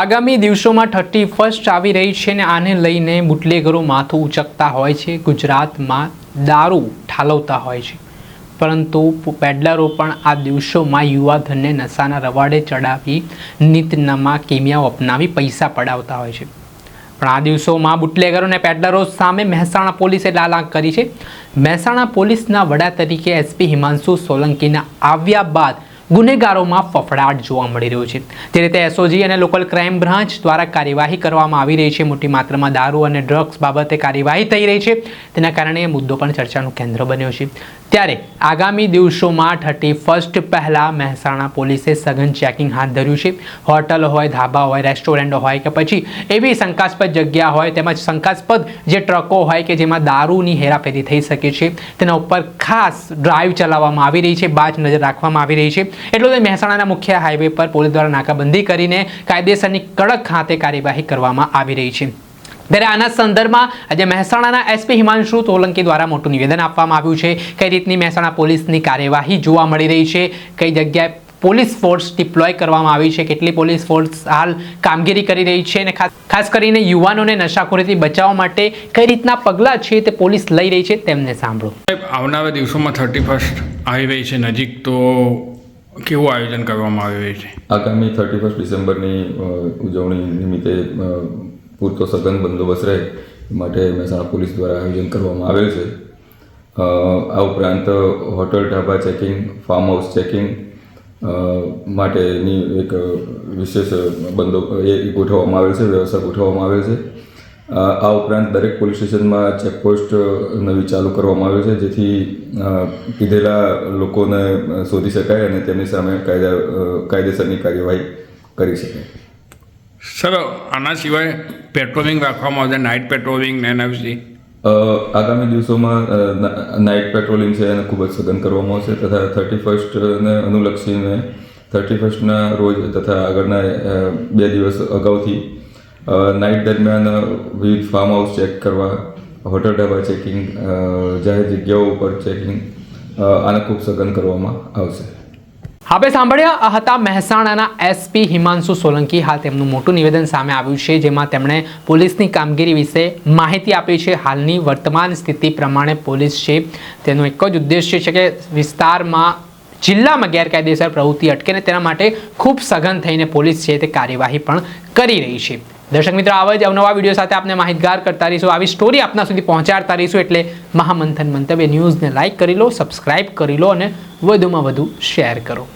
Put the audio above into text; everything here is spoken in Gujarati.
આગામી દિવસોમાં થર્ટી ફર્સ્ટ આવી રહી છે ને આને લઈને બુટલેગરો માથું ઉચકતા હોય છે, ગુજરાતમાં દારૂ ઠાલવતા હોય છે. પરંતુ પેડલરો પણ આ દિવસોમાં યુવાધનને નશાના રવાડે ચડાવી નીતનમા કિમિયાઓ અપનાવી પૈસા પડાવતા હોય છે. પણ આ દિવસોમાં બુટલેગરો અને પેડલરો સામે મહેસાણા પોલીસે લાલાંક કરી છે. મહેસાણા પોલીસના વડા તરીકે એસપી હિમાંશુ સોલંકીના આવ્યા બાદ ગુનેગારોમાં ફફડાટ જોવા મળી રહ્યો છે. તે રીતે એસઓજી અને લોકલ ક્રાઇમ બ્રાન્ચ દ્વારા કાર્યવાહી કરવામાં આવી રહી છે. મોટી માત્રામાં દારૂ અને ડ્રગ્સ બાબતે કાર્યવાહી થઈ રહી છે. તેના કારણે એ મુદ્દો પણ ચર્ચાનું કેન્દ્ર બન્યો છે. ત્યારે આગામી દિવસોમાં થર્ટી ફર્સ્ટ પહેલાં મહેસાણા પોલીસે સઘન ચેકિંગ હાથ ધર્યું છે. હોટલ હોય, ધાબા હોય રેસ્ટોરન્ટ હોય કે પછી એવી શંકાસ્પદ જગ્યા હોય, તેમજ શંકાસ્પદ જે ટ્રકો હોય કે જેમાં દારૂની હેરાફેરી થઈ શકે છે, તેના ઉપર ખાસ ડ્રાઈવ ચલાવવામાં આવી રહી છે, બાજ નજર રાખવામાં આવી રહી છે. એટલું મહેસાણાના મુખ્ય હાઈવે પર પોલીસ દ્વારા નાકાબંધી કરીને કાયદેસરની કડક ખાતે કાર્યવાહી કરવામાં આવી રહી છે. ત્યારે આના સંદર્ભમાં આજે મહેસાણાના એસપી હિમાંશુ સોલંકી દ્વારા મોટું નિવેદન આપવામાં આવ્યું છે. કઈ રીતની મહેસાણા પોલીસની કાર્યવાહી જોવા મળી રહી છે? કઈ જગ્યાએ પોલીસ ફોર્સ ડિપ્લોય કરવામાં આવી છે? કેટલી પોલીસ ફોર્સ હાલ કામગીરી કરી રહી છે? અને ખાસ ખાસ કરીને યુવાનોને નશાખોરીથી બચાવવા માટે કઈ રીતના પગલાં છે તે પોલીસ લઈ રહી છે તેમને સાંભળો. આવનારા દિવસોમાં થર્ટી ફર્સ્ટ આવી રહી છે. નજીક તો કેવું આયોજન કરવામાં આવી રહ્યું છે? આગામી થર્ટી ફર્સ્ટ ડિસેમ્બરની ઉજવણી નિમિત્તે પૂરતો સઘન બંદોબસ્ત રહે માટે મહેસાણા પોલીસ દ્વારા આયોજન કરવામાં આવેલ છે. આ ઉપરાંત hotel dhaba checking, farm house checking માટેની એક વિશેષ બંદો, એ ગોઠવવામાં આવેલ છે, વ્યવસ્થા ગોઠવવામાં આવેલ છે. આ ઉપરાંત દરેક પોલીસ સ્ટેશનમાં ચેકપોસ્ટ નવી ચાલુ કરવામાં આવે છે, જેથી કીધેલા લોકોને શોધી શકાય અને તેમની સામે કાયદા કાયદેસરની કાર્યવાહી કરી શકાય. સર, આના સિવાય પેટ્રોલિંગ રાખવામાં આવશે નાઇટ પેટ્રોલિંગ ને એના વિશે? આગામી દિવસોમાં નાઈટ પેટ્રોલિંગ છે એને ખૂબ જ સઘન કરવામાં આવશે તથા થર્ટી ફર્સ્ટને અનુલક્ષીને થર્ટી ફર્સ્ટના રોજ તથા આગળના બે દિવસ અગાઉથી નાઇટ દરમિયાન વિવિધ ફાર્મ હાઉસ ચેક કરવા હોટલ ઢાબા ચેકિંગ જાહેર જગ્યાઓ ઉપર ચેકિંગ આને ખૂબ સઘન કરવામાં આવશે. આપણે સાંભળ્યા? હતા મહેસાણાના એસપી હિમાંશુ સોલંકી હાલ તેમનું મોટું નિવેદન સામે આવ્યું છે, જેમાં તેમણે પોલીસની કામગીરી વિશે માહિતી આપી છે. હાલની વર્તમાન સ્થિતિ પ્રમાણે પોલીસ છે, તેનો એક જ ઉદ્દેશ્ય છે કે વિસ્તારમાં, જિલ્લામાં ગેરકાયદેસર પ્રવૃત્તિ અટકે ને તેના માટે ખૂબ સઘન થઈને પોલીસ છે તે કાર્યવાહી પણ કરી રહી છે. દર્શક મિત્રો, આવા જ અવનવા વીડિયો સાથે આપણે માહિતગાર કરતા રહીશું. આવી સ્ટોરી આપના સુધી પહોંચાડતા રહીશું, એટલે મહામંથન મંતવ્ય ન્યૂઝને લાઇક કરી લો, સબસ્ક્રાઇબ કરી લો અને વધુમાં વધુ શેર કરો.